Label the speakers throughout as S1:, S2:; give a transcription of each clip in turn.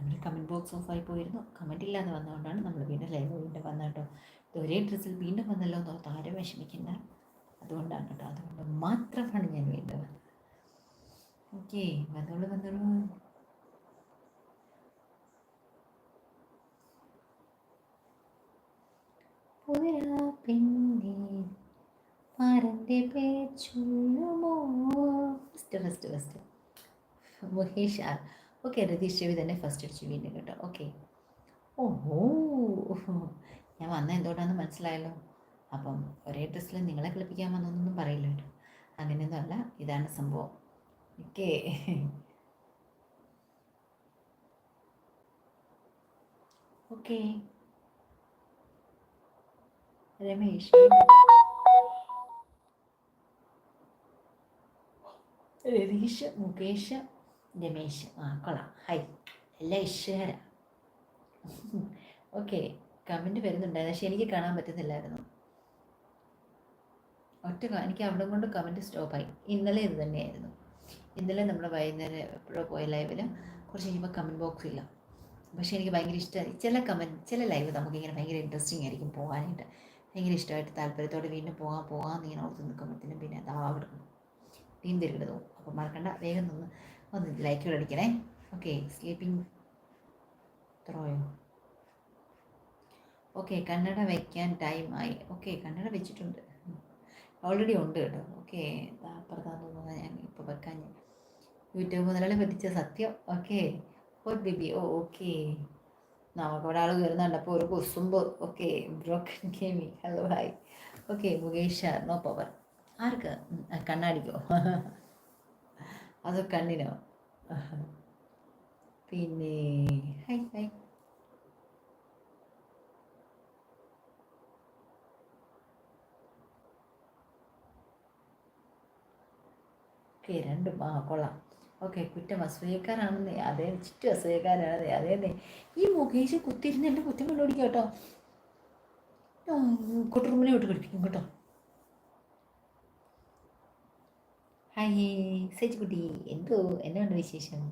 S1: നമ്മുടെ comment box of ആയി പോയിരുന്നു. കമന്റ് ഇല്ലാതെ വന്നതുകൊണ്ടാണ് നമ്മൾ വീണ്ടും ലൈവ് വീണ്ടും വന്നത് കേട്ടോ. ഇത് ഒരേ ഡ്രസ്സിൽ വീണ്ടും വന്നല്ലോ എന്ന് ഓർത്ത് ആരും വിഷമിക്കുന്ന അതുകൊണ്ടാണ് കേട്ടോ. അതുകൊണ്ട് മാത്രമാണ് ഞാൻ വീണ്ടും വന്നത്. ഓക്കെ വന്നോളൂ വന്നോളൂ. പിന്നെ first first first Muhesh R. Okay Ratheesh Ravi തന്നെ ഫസ്റ്റ് അടിച്ചു വീണ്ടും കേട്ടോ. ഓക്കെ ഓഹോ. ഞാൻ വന്ന എന്തുകൊണ്ടാണെന്ന് മനസ്സിലായല്ലോ. അപ്പം ഒരേ ഡ്രസ്സിൽ നിങ്ങളെ കളിപ്പിക്കാൻ വന്നൊന്നും പറയില്ല കേട്ടോ. അങ്ങനെയൊന്നും അല്ല ഇതാണ് സംഭവം. Okay okay Ramesh. Ratheesh Mukesh. Ramesh ആ കൊള്ളാം. ഹൈ എല്ലാം ഇഷുകാരാ ഓക്കെ കമന്റ് വരുന്നുണ്ടായിരുന്നു. പക്ഷെ എനിക്ക് കാണാൻ പറ്റുന്നില്ലായിരുന്നു. ഒറ്റ എനിക്ക് അവിടെ കൊണ്ട് കമന്റ് സ്റ്റോപ്പായി ഇന്നലെ ഇത് തന്നെയായിരുന്നു. ഇന്നലെ നമ്മൾ വൈകുന്നേരം എപ്പോഴോ പോയ ലൈവിൽ കുറച്ച് കഴിയുമ്പോൾ കമന്റ് ബോക്സ് ഇല്ല. പക്ഷേ എനിക്ക് ഭയങ്കര ഇഷ്ടമായി ചില കമന്റ് ചില ലൈവ് നമുക്കിങ്ങനെ ഭയങ്കര ഇൻട്രസ്റ്റിംഗ് ആയിരിക്കും പോകാനായിട്ട്. ഭയങ്കര ഇഷ്ടമായിട്ട് താല്പര്യത്തോടെ വീണ്ടും പോകാൻ പോകാമെന്ന് ഇങ്ങനെ ഓർത്ത് നിൽക്കുമ്പോഴത്തേനും പിന്നെ അതാ വിടുന്നു വീണ്ടും തിരികെ അപ്പോൾ മറക്കണ്ട വേഗം നിന്ന് ഒന്ന് ലൈക്കുകൾ അടിക്കണേ. ഓക്കെ സ്ലീപ്പിംഗ് ത്രോയോ ഓക്കെ കന്നഡ വയ്ക്കാൻ ടൈം ആയി. ഓക്കെ കന്നഡ വെച്ചിട്ടുണ്ട്. ഓൾറെഡി ഉണ്ട് കേട്ടോ. ഓക്കെ അപ്പുറത്താന്ന് തോന്നുന്നത് ഞാൻ ഇപ്പോൾ വെക്കാൻ. യൂട്യൂബ് മുതലാളി പറ്റിച്ച സത്യം. ഓക്കെ ഓ ബിബി ഓ ഓക്കെ നമുക്ക് അവിടെ ആൾ കയറുന്നുണ്ട് അപ്പോൾ ഒരു കുസുമ്പ്. Okay broken gaming hello hi okay Mukesh no power ആർക്ക്? കണ്ണാടിക്കോ? അതോ കണ്ണിനോ? പിന്നെ ഹൈ ഹൈ. ഓക്കെ രണ്ടും. ആ കൊള്ളാം. ഓക്കെ കുറ്റം അസൂയക്കാരാണെന്നേ. അതേ ചുറ്റും അസൂയക്കാരാണെന്നേ. അതേന്നേ. ഈ മുകേഷ് കുത്തിരുന്ന് എന്റെ കുറ്റം കണ്ടുപിടിക്കും കേട്ടോ. കുട്ടുറുമ്പിനെ വിട്ട് പഠിപ്പിക്കും കേട്ടോ. ഹായ് സേജ് കുട്ടി. എന്തോ എന്നാണ് വിശേഷം?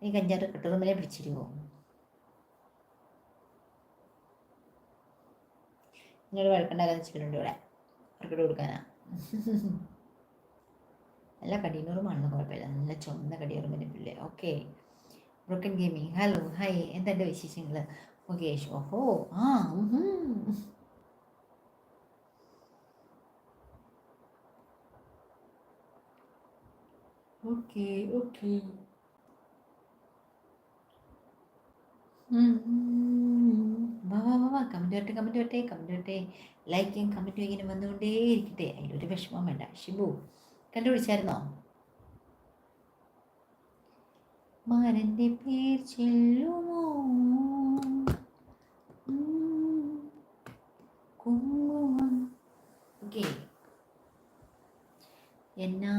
S1: നീ കഞ്ചാറ് കട്ടുറുമ്പിനെ പിടിച്ചിരുമോ നിങ്ങൾ വഴക്കുണ്ടാകാന്ന് വെച്ചിട്ടുണ്ട് ഇവിടെ. അവർക്കിട്ട് കൊടുക്കാനാ. നല്ല കടിയനൂറുമാണ് കുഴപ്പമില്ല. നല്ല ചുമന്ന കടിയൂറുമ്പിന്റെ പിള്ളേ okay. Broken gaming hello hi. എന്താ എന്റെ വിശേഷങ്ങൾ മുകേഷ്. ഓഹോ ആ ഓക്കെ ഓക്കെ വാ വാ വാ വാ. കമന്റ് വരട്ടെ കമന്റ് ലൈക്കും കമന്റും ഇങ്ങനെ വന്നുകൊണ്ടേ ഇരിക്കട്ടെ അതിലൊരു വിഷമം വേണ്ട. ഷിബു കണ്ടുപിടിച്ചായിരുന്നോ? മാരന്റെ പേർ ചെല്ലുമോ? എന്നാ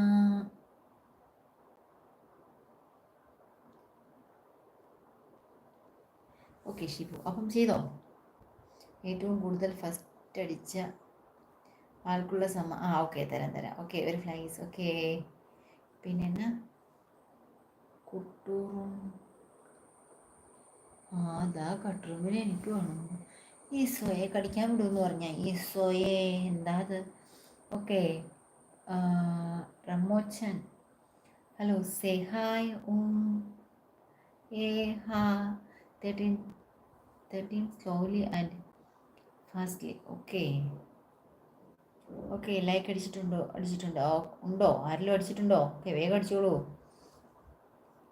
S1: ഓക്കെ ഷിബു. അപ്പം ചെയ്തോ? ഏറ്റവും കൂടുതൽ ഫസ്റ്റ് അടിച്ച ആൾക്കുള്ള സമ ആ ഓക്കെ തരാം തരാം. ഓക്കെ ഒരു ഫ്ലൈസ് ഓക്കെ പിന്നെ എന്നാ കുട്ടൂറും ആ അതാ കട്ടറൂമിന് എനിക്ക് വേണം ഈ സോയെ കടിക്കാൻ വിടുമെന്ന് പറഞ്ഞാൽ ഈ സോയെ എന്താ അത്? Okay Rammochan hello say hi ഉം. ഏ ഹാ. Thirteen thirteen slowly and fastly okay okay like അടിച്ചിട്ടുണ്ടോ? അടിച്ചിട്ടുണ്ടോ? ഉണ്ടോ? ആരെങ്കിലും അടിച്ചിട്ടുണ്ടോ? ഓക്കെ വേഗം അടിച്ചോളൂ.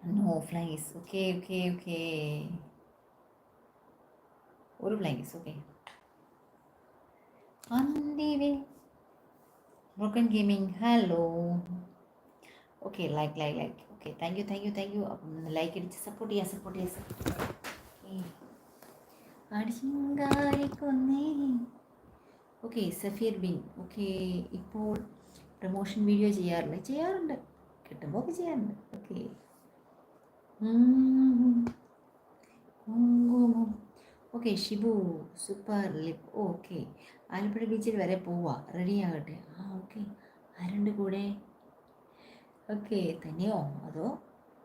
S1: No flies okay okay okay ഒരു flies okay അന്തിവേ. Broken gaming hello okay like like like okay thank you thank you thank you അപ്പം ലൈക്ക് അടിച്ച് support ചെയ്യാം support ചെയ്യാം support okay Safeer Bin. Okay ഇപ്പോൾ പ്രൊമോഷൻ വീഡിയോ ചെയ്യാറില്ല? ചെയ്യാറുണ്ട്. കിട്ടുമ്പോൾ ഒക്കെ ചെയ്യാറുണ്ട്. Okay. Okay Shibu. Super lip. Okay. Alappuzha ബീച്ചിൽ വരെ പോവാ. റെഡി ആകട്ടെ. ആ ഓക്കെ. ആരുണ്ട് കൂടെ? ഓക്കെ തന്നെയോ? അതോ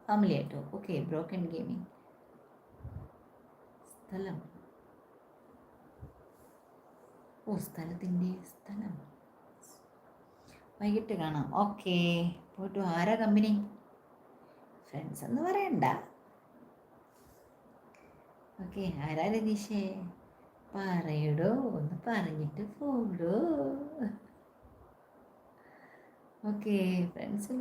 S1: ഫാമിലി ആയിട്ടോ? ഓക്കെ ബ്രോക്കൺ ഗെയിമിങ് സ്ഥലം. ഓ സ്ഥലത്തിന്റെ സ്ഥലം. വൈകിട്ട് കാണാം. ഓക്കെ. പോയിട്ട്. ആരാ കമ്പനി? ഫ്രണ്ട്സ് എന്ന് പറയണ്ട. ഓക്കെ ആരാ രതീഷേ? പറയടോ. ഒന്ന് പറഞ്ഞിട്ട് പോടോ. ഓക്കെ ഫ്രണ്ട്സ്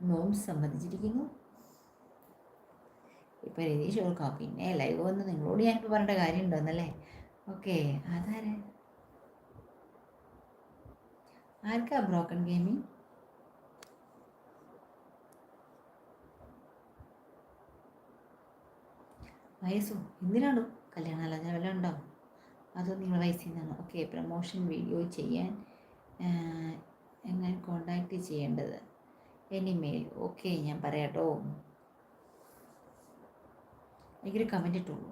S1: നോം സമ്മതിച്ചിരിക്കുന്നു ഇപ്പം രതീഷ് ഓർക്കാം പിന്നെ ലൈവ് വന്ന് നിങ്ങളോട് ഞാനിപ്പോൾ പറയേണ്ട കാര്യം ഉണ്ടോന്നല്ലേ ഓക്കെ അതാരെ ആർക്കാ ബ്രോക്കൺ ഗെയിമിങ് വയസ്സോ? എന്തിനാണോ? കല്യാണാലോചന വല്ലതും ഉണ്ടോ? അതോ നിങ്ങൾ വയസ്സിൽ നിന്നാണോ? ഓക്കെ പ്രമോഷൻ വീഡിയോ ചെയ്യാൻ എങ്ങനെ കോണ്ടാക്ട് ചെയ്യേണ്ടത്? എനിമെയിൽ ഓക്കെ ഞാൻ പറയാട്ടോ. എനിക്കൊരു കമന്റ് ഇട്ടുള്ളൂ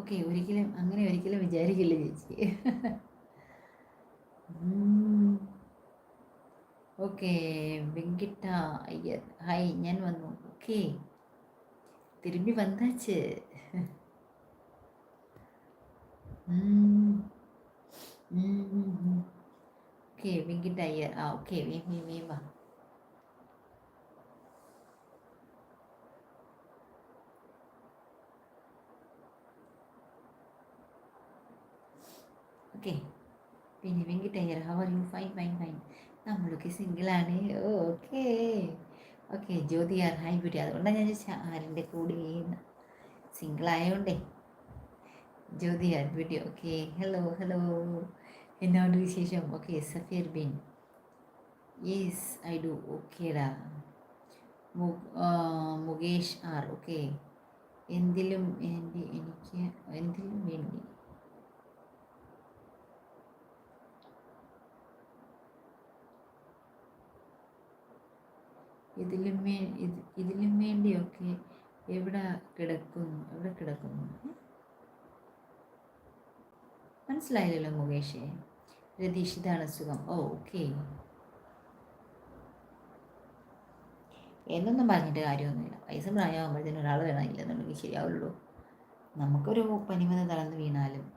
S1: ഓക്കെ ഒരിക്കലും അങ്ങനെ ഒരിക്കലും വിചാരിക്കില്ല ചേച്ചി. ഓക്കെ വെങ്കിട്ട അയ്യർ ഹായ് ഞാൻ വന്നു. ഓക്കെ തിരുമ്പി വന്നാച്ച്. ഓക്കെ വെങ്കിട്ട അയ്യർ ആ ഓക്കെ വേം വേം വേം വാ. ഓക്കെ. പിന്നെ Venkata tyre how are you fine fine fine നമ്മളൊക്കെ സിംഗിളാണ് okay. Okay Jyothi R hi beauty അതുകൊണ്ടാണ് ഞാൻ ചോദിച്ചാൽ ആരുടെ കൂടെ സിംഗിളായോണ്ടേ Jyothi R beauty okay hello hello എന്നോട് വിശേഷം? Okay Safeer Bin. Yes I do ഓക്കേടാ മുകേഷ് ആർ ഓക്കെ എന്തിലും എന്റെ എനിക്ക് എന്തിലും വേണ്ടി ഇതിലും വേ ഇത് ഇതിലും വേണ്ടിയൊക്കെ എവിടെ കിടക്കുന്നു എവിടെ കിടക്കുന്നു? മനസ്സിലായില്ലല്ലോ മുകേഷേ. രതീഷ് ഇതാണ് സുഖം. ഓ ഓക്കെ. എന്നൊന്നും പറഞ്ഞിട്ട് കാര്യമൊന്നുമില്ല. പൈസ പ്രായമാകുമ്പോഴത്തേനും ഒരാൾ വേണമില്ലെന്നുണ്ടെങ്കിൽ ശരിയാവുള്ളൂ. നമുക്കൊരു പനി വന്ന് തളർന്ന് വീണാലും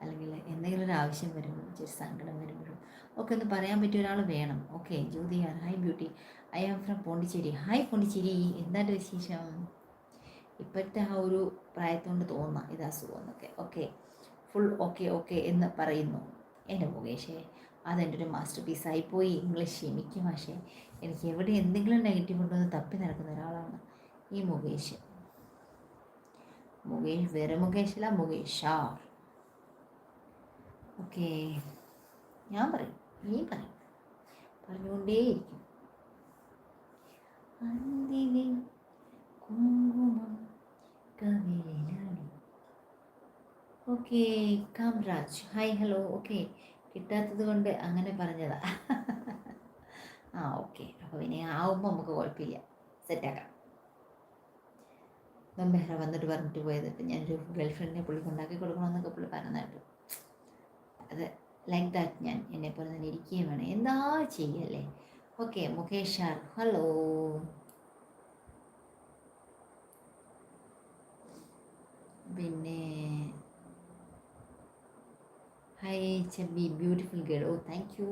S1: അല്ലെങ്കിൽ എന്തെങ്കിലും ഒരു ആവശ്യം വരുമ്പോഴും ചെറിയ സങ്കടം വരുമ്പോഴും ഒക്കെ ഒന്ന് പറയാൻ പറ്റിയ ഒരാൾ വേണം. Okay Jyothi hi beauty. I am from Pondicherry. Hi Pondicherry. എന്താണ് വിശേഷം? ഇപ്പോഴത്തെ ആ ഒരു പ്രായത്തോണ്ട് തോന്നാം ഇത് അസുഖം എന്നൊക്കെ. ഓക്കെ. ഫുൾ ഓക്കെ ഓക്കെ എന്ന് പറയുന്നു. എന്റെ മുകേഷേ അതെന്റെ ഒരു മാസ്റ്റർ പീസായി പോയി ഇംഗ്ലീഷ് ക്ഷമിക്കും പക്ഷേ എനിക്ക് എവിടെ എന്തെങ്കിലും നെഗറ്റീവ് ഉണ്ടോ തപ്പി നടക്കുന്ന ഒരാളാണ് ഈ മുകേഷ്. മുകേഷ് വേറെ മുകേഷല്ല മുകേഷാർ. ഓക്കേ. ഞാൻ പറയും. നീ പറയും. പറഞ്ഞുകൊണ്ടേയിരിക്കും. Okay Kamaraj hi hello okay കിട്ടാത്തത് കൊണ്ട് അങ്ങനെ പറഞ്ഞതാ. ആ ഓക്കെ അപ്പോൾ ഇനി ആവുമ്പോൾ നമുക്ക് കുഴപ്പമില്ല. സെറ്റാക്കാം ബെഹ്റ വന്നിട്ട് പറഞ്ഞിട്ട് പോയത് ഇപ്പം ഞാനൊരു ഗേൾ ഫ്രണ്ടിനെ കൊണ്ടാക്കി കൊടുക്കണമെന്നൊക്കെ പുള്ളി പറഞ്ഞതായിട്ട് അത് ലൈക്ക് ദാറ്റ് ഞാൻ എന്നെ പോലെ തന്നെ ഇരിക്കുകയും വേണം. എന്താ ചെയ്യല്ലേ? ഓക്കെ മുകേഷ് ആർ ഹലോ പിന്നെ ഹായ് ചെബി beautiful girl oh thank you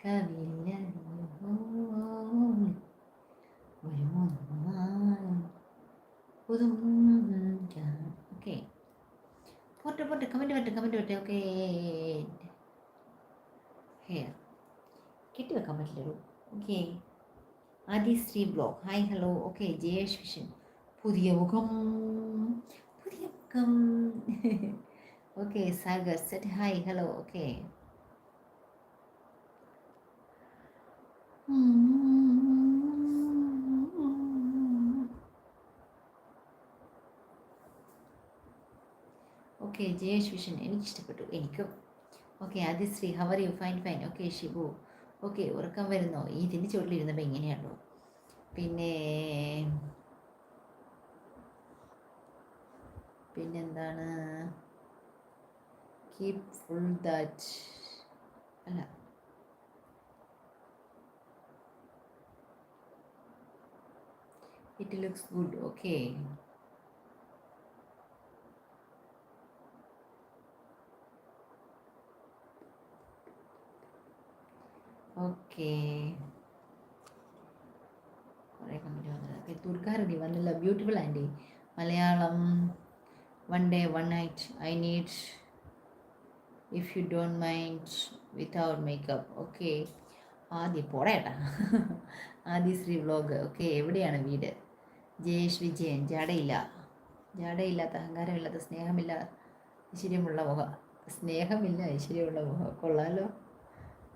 S1: കവില്ല ഓക്കെ പോട്ടെ പോട്ടെ കമന്റ് പറ്റേ കമന്റ് പറ്റേ ഓക്കെ ഹെയർ കെട്ടി വെക്കാൻ പറ്റില്ലല്ലോ okay Adisree blog hi hello okay Jayesh vision പുതിയ മുഖം പുതിയ മുഖം okay Sagar set hi hello okay okay Jayesh vision എനിക്കിഷ്ടപ്പെട്ടു എനിക്കും okay Adisree how are you fine fine okay Shibu okay ഉറക്കം വരുന്നോ? ഇതിന്റെ ചുവട്ടിലിരുന്നപ്പോൾ ഇങ്ങനെയുള്ളൂ പിന്നെ പിന്നെന്താണ്? കീപ് ഫുൾ ദാറ്റ് അല്ല. It looks good okay okay. കുറേ കമന്റ് വന്നിട്ടുണ്ട്. തുർക്കാരടി വന്നില്ല beautiful aunty Malayalam one day one night I need if you don't mind without makeup okay. Adya പോടേട്ടാ ആദ്യ ശ്രീ വ്ലോഗ് ഓക്കെ എവിടെയാണ് വീട്? ജയേഷ് വിജയൻ ജാടയില്ല ജാടയില്ലാത്ത അഹങ്കാരമില്ലാത്ത സ്നേഹമില്ല ഐശ്വര്യമുള്ള മുഖം. സ്നേഹമില്ല ഐശ്വര്യമുള്ള മുഖം. കൊള്ളാലോ.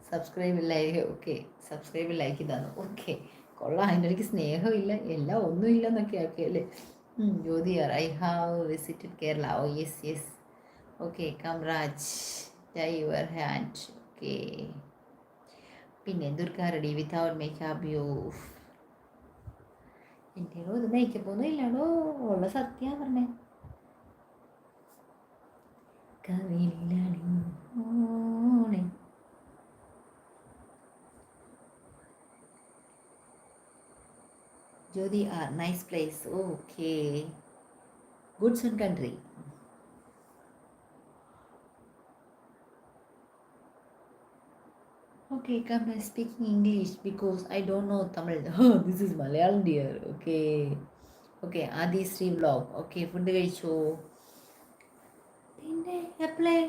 S1: Subscribe like okay subscribe like തന്നു ഓക്കെ കൊള്ളാം. അതിന്റെ ഇടയ്ക്ക് സ്നേഹമില്ല. എല്ലാം ഒന്നും ഇല്ലെന്നൊക്കെ ആക്കി അല്ലേ? Jyothi I have visited Kerala oh yes yes okay Kamraj tie your hand okay പിന്നെ ദുർഗാറെഡി വിത്തൗട്ട് മേക്കപ്പ് യു എന്റെ ഇത് മേക്കപ്പ് ഒന്നും ഇല്ലാടോ. ഉള്ള സത്യ പറഞ്ഞേ. കവിളിലാണ് ഓണേ Jodi R, nice place. Okay. Goods and country. Okay, come and speaking English because I don't know Tamil. Oh, this is Malayalam, dear. Okay. Okay, Adi Sri vlog. Okay, food കഴിച്ചോ പിന്നെ apply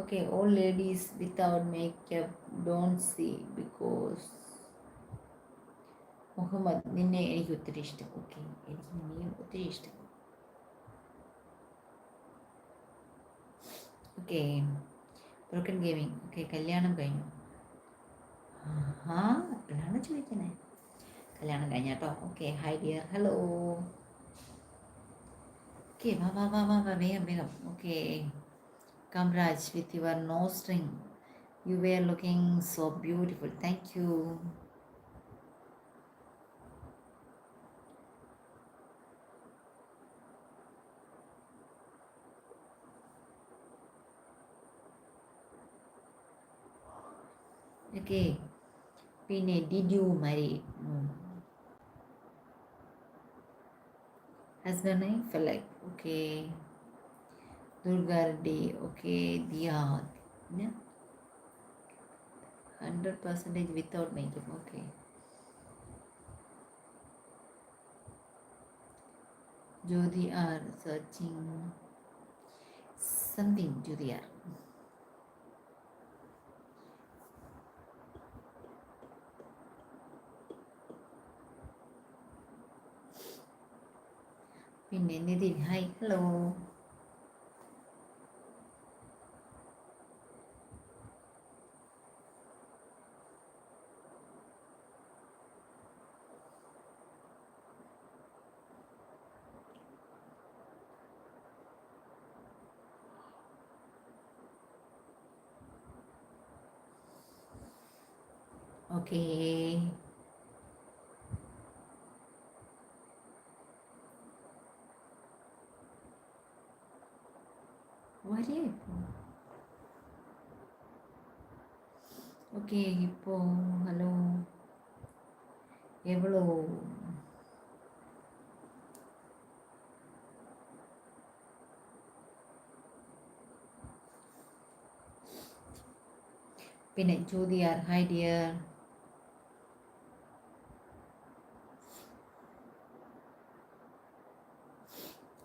S1: okay all ladies without makeup don't see because Muhammad നിന്നെ എനിക്ക് ഒത്തിരി ഇഷ്ടം okay എനിക്ക് നിന്നെയും ഒത്തിരി ഇഷ്ടം ഓക്കെ. ബ്രോക്കൺ ഗെയിമിങ് ഓക്കെ കല്യാണം കഴിഞ്ഞു. ആ അപ്പോഴാണ് ചോദിക്കണേ കല്യാണം കഴിഞ്ഞ കേട്ടോ okay hi dear hello okay വാ വാ വാ വാ വാ വേഗം വേഗം. Okay. Kamraj with your no string you were looking so beautiful thank you okay പിന്നെ did you marry husband Falak okay Durgareddy okay Diya പിന്നെ hundred percentage without makeup okay Jyothi R searching something Jyothi R പിന്നെ Nithin hi hello okay വരിക ഇപ്പോൾ okay ഇപ്പോൾ hello എവളോ പിന്നെ ജ്യോതിയാർ hi dear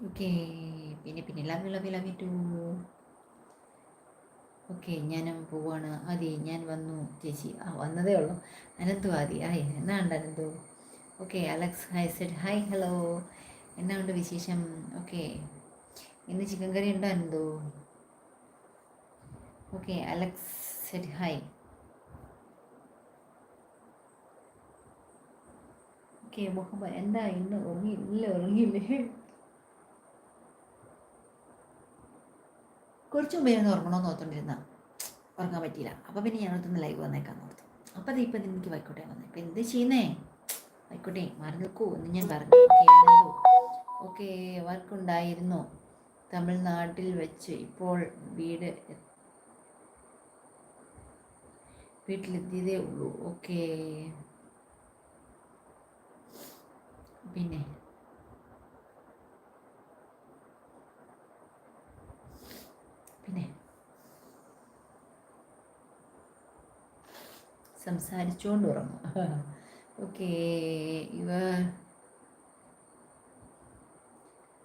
S1: okay പിന്നെ പിന്നെ love love love too. Okay ഞാനും പോവാണ്. അതെ ഞാൻ വന്നു. ചേച്ചി ആ വന്നതേ ഉള്ളൂ. അനന്തു ആദി ആയി. എന്നാ ഉണ്ട് Ananthu? Okay Alex hi Z hi hello. എന്നാ ഉണ്ട് വിശേഷം? ഓക്കെ. ഇന്ന് ചിക്കൻ കറി ഉണ്ടോ Ananthu? Okay Alex Z hi. Okay Muhammad എന്താ ഇന്ന് ഉറങ്ങിയില്ല ഉറങ്ങിയില്ലേ? കുറച്ച് മുമ്പ് ഞാൻ ഉറങ്ങണമെന്ന് ഓർത്തോണ്ടിരുന്ന. ഉറങ്ങാൻ പറ്റിയില്ല. അപ്പോൾ പിന്നെ ഞാനൊന്ന് ലൈവ് വന്നേക്കാൻ ഓർത്തു. അപ്പോൾ അത് ഇപ്പം എനിക്ക് വൈക്കോട്ടെ വന്നേ ഇപ്പം എന്ത് ചെയ്യുന്നേ? വൈക്കോട്ടെ മാറി നിൽക്കൂ. എന്ന് ഞാൻ പറഞ്ഞു. ഓക്കെ വർക്കുണ്ടായിരുന്നു തമിഴ്നാട്ടിൽ വെച്ച് ഇപ്പോൾ വീട് വീട്ടിലെത്തിയതേ ഉള്ളൂ. ഓക്കെ പിന്നെ? പിന്നെ സംസാരിച്ചുകൊണ്ട് ഉറങ്ങും. ഓക്കെ ഇവ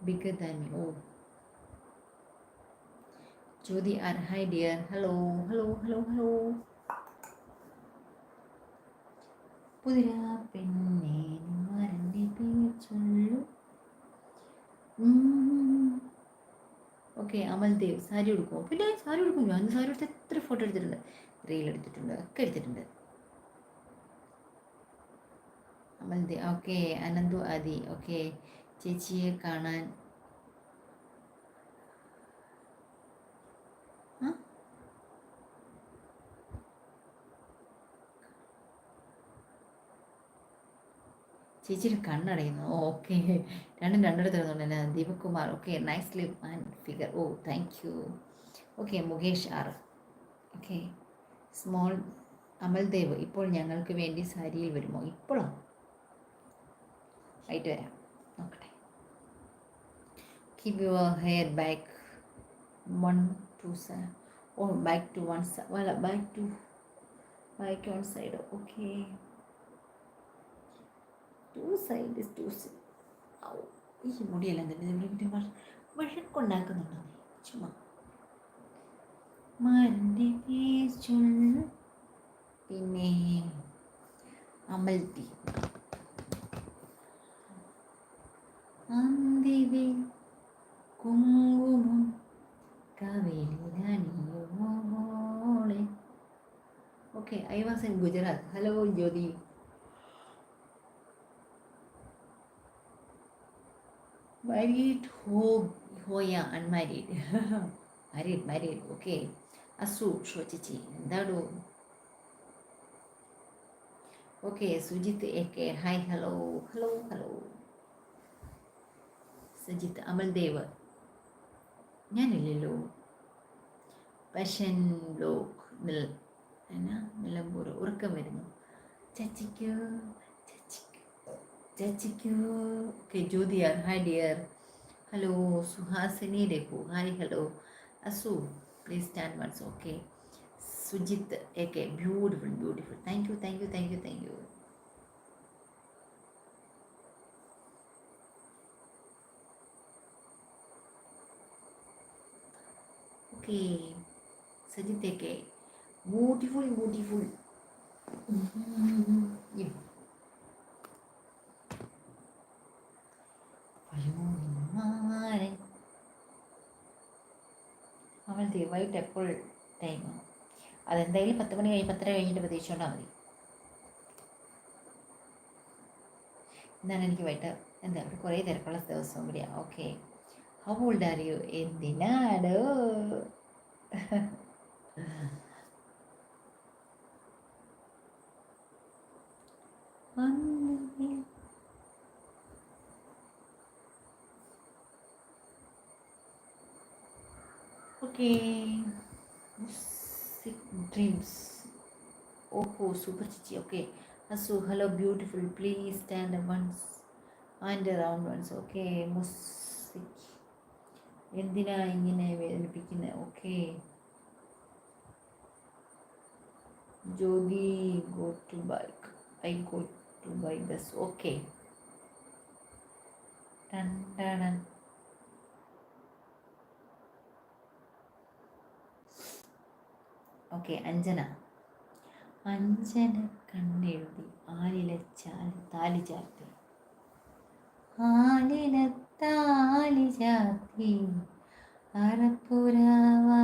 S1: bigger than me oh. Jyothi R hi dear hello hello hello hello പുതിര പെണ്ണെ മരന്റെ പേർ ചൊല്ലു. ഓക്കെ അമൽദേവ് സാരി ഉടുക്കുമോ പിന്നെ സാരി ഉടുക്കും. ഞാൻ സാരി എടുത്ത് എത്ര ഫോട്ടോ എടുത്തിട്ടുണ്ട്? റീൽ എടുത്തിട്ടുണ്ട് ഒക്കെ എടുത്തിട്ടുണ്ട്. അമൽദേവ് ഓക്കെ അനന്തു ആദി ഓക്കെ ചേച്ചിയെ കാണാൻ ചേച്ചിയുടെ കണ്ണടയുന്നു. ഓക്കെ. രണ്ടും രണ്ടിടത്ത് ഇരുന്നുണ്ടല്ലേ Deepakumar. Kumar okay live and figure oh thank you okay Mukesh R okay small Amaldev ഇപ്പോൾ ഞങ്ങൾക്ക് വേണ്ടി സാരിയിൽ വരുമോ? ഇപ്പോഴോ? ആയിട്ട് വരാം. നോക്കട്ടെ. Keep your hair back one two oh back to one side back to back one side okay. Two side two ഈ മുടിയെല്ലാം തന്നെ ഇവിടെ വഴക്കുണ്ടാക്കുന്നുണ്ടോ? നീ ചുമ്മാ. മരന്റെ ചൊല്ല് പിന്നെ അമൽത്തി. അന്തിവേ കുങ്കുമം കവേലിനണിയോളെ okay I was in Gujarat hello Jyothi married ho hoya unmarried married married okay. Asu show ചേച്ചി എന്താടോ okay Sujith A K hi hello hello hello Sujith Amaldev ഞാനില്ലല്ലോ passion block നിൽ എന്നാ നിലമ്പൂർ ഉറക്കം വരുന്നു ചച്ചിക്കോ ചച്ചിക്കോ okay Jyothi R hi dear hello Suhasini Raghu hi hello Asu please stand once okay Sujith A K beautiful beautiful thank you thank you thank you thank you okay Sajith A K beautiful beautiful ദയവായിട്ട് എപ്പോൾ time അതെന്തായാലും പത്ത് മണി കഴിഞ്ഞ് പത്തര കഴിഞ്ഞിട്ട് പ്രതീക്ഷിച്ചോണ്ടാൽ മതി. എന്നാണ് എനിക്ക് വൈകിട്ട് എന്താ ഒരു കുറേ തിരക്കുള്ള ദിവസവും കൂടിയാണ് okay. How old are you എന്തിനാടോ? Okay dreams ഓഹോ super ചിച്ചി. Okay Asu hello beautiful please stand once and round once okay മുസിക് എന്തിനാ ഇങ്ങനെ വേദനിപ്പിക്കുന്നത് okay Jogi go to bike I go to by bus okay ton okay Anjana. Anjana കണ്ണെഴുതി ആലിലച്ചാൽ താലി ചാർത്തി. ആലില താലി ചാർത്തി അറപ്പുരാവാൻ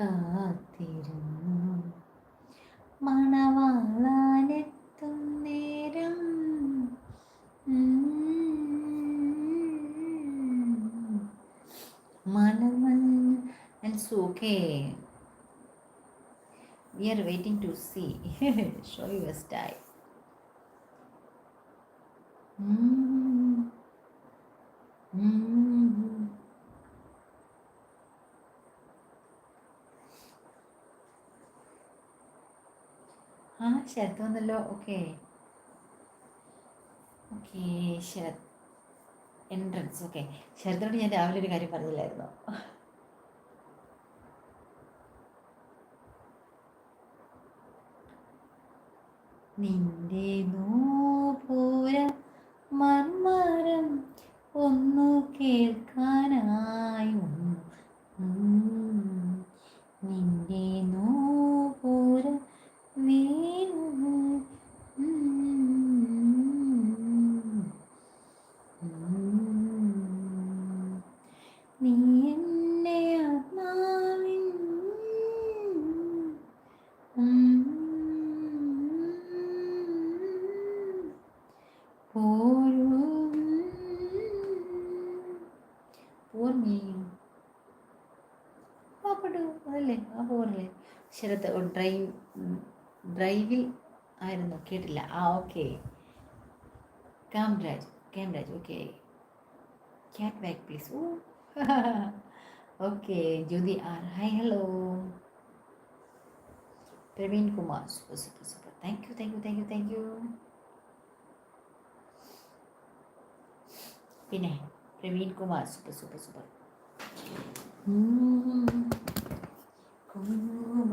S1: കാത്തിരുന്നു. മണവാളാനെത്തും നേരം മലമഞ്ഞ And so, okay. We are waiting to see. Show you a style. Mm. Mm. ആ ശരത്ത് വന്നല്ലോ okay okay Sarath entrance okay ശരത്തോട് ഞാൻ രാവിലെ ഒരു കാര്യം പറഞ്ഞില്ലായിരുന്നോ നിന്റെ നൂപൂര മർമരം ഒന്നു കേൾക്കാനായി നിന്റെ നൂപൂര വീണു നീ എന്നെ ആത്മാവിൻ പോരും പോർമീയും പാപ്പട്ടു അതല്ലേ ആ പോരല്ലേ ശരത്ത് ഡ്രൈവ് ഡ്രൈവിൽ ആയിരുന്നു കേട്ടില്ല ആ okay Kamaraj Kamaraj okay cat back please oh okay Jyothi R hi hello Praveen Kumar super super super thank you thank you thank you thank you പിന്നെ Praveen Kumar super super super കുങ്കുമ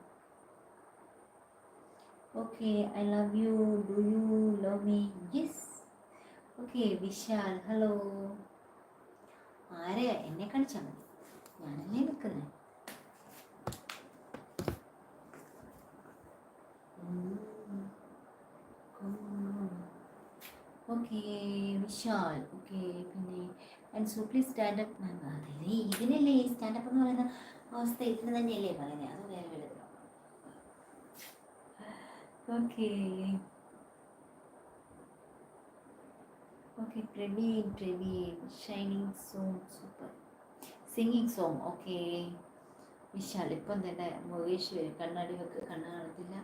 S1: okay I love you. Do you love me? Yes. Okay, Vishal, hello. ആരെയാ എന്നെ കാണിച്ചാൽ മതി ഞാനല്ലേ നിൽക്കുന്നത് okay Vishal okay പിന്നെ and so please stand up ഇതിനല്ലേ ഈ standup എന്ന് പറയുന്ന അവസ്ഥ ഇതിന് തന്നെയല്ലേ പറയുന്നത് അത് വേറെ വലുത് okay okay Praveen Praveen shining song super singing song okay Vishal ഇപ്പം തന്നെ മുകേഷ് വരും കണ്ണാടി വെക്ക് കണ്ണ് കാണത്തില്ല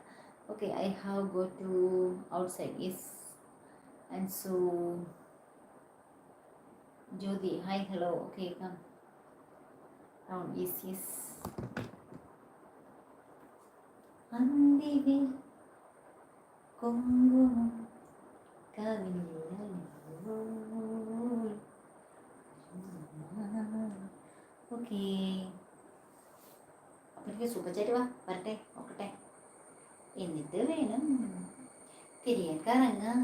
S1: okay I have go to outside yes and so Jyothi hi hello okay come round yes yes. അന്തിവിൽ കുങ്കുമം ഓക്കെ. അപ്പം എനിക്ക് സൂപ്പർ വാ വരട്ടെ നോക്കട്ടെ. എന്നിട്ട് വേണം തിരിയാൻ കറങ്ങാൻ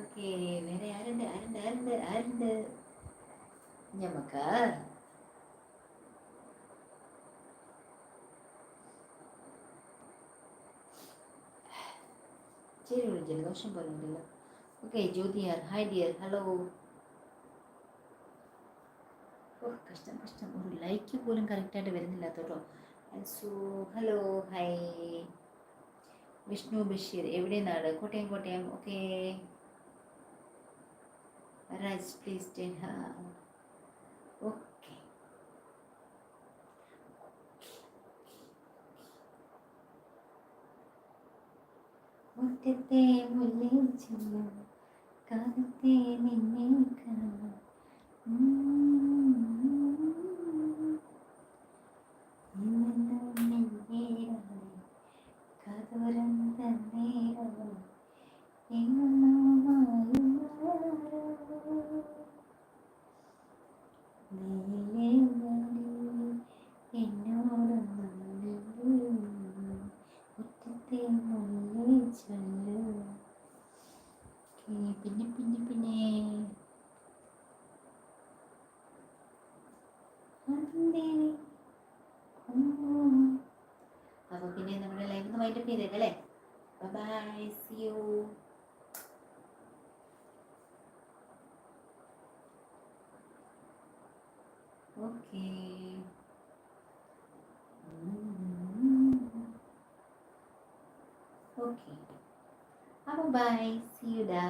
S1: ഓക്കെ വേറെ ആരുണ്ട്? ആരുണ്ട്? ആരുണ്ട്? ആരുണ്ട്? ഞമ്മക്ക് ചെറിയൊരു ജലദോഷം പോലെ ഉണ്ടല്ലോ ഓക്കെ ജ്യോതിയാർ ഹായ് ഡിയർ ഹലോ ഓ കഷ്ടം കഷ്ടം. ഒരു ലൈക്ക് പോലും കറക്റ്റായിട്ട് വരുന്നില്ല കേട്ടോ. So hello hi Vishnu Basheer എവിടെ നാട് Kottayam Kottayam. Okay Raj please ten okay മുറ്റത്തെ മുല്ലേ ചെല്ലും കാലത്തെ നിന്നെ കാണാം കതുരം തന്നേരം എങ്ങും പിന്നെ പിന്നെ പിന്നെ അപ്പൊ പിന്നെ നമ്മുടെ ലൈഫ് ഒന്ന് wind up ചെയ്തേക്കല്ലേ bye see you okay okay അപ്പോൾ ബൈ സി യു ഡാ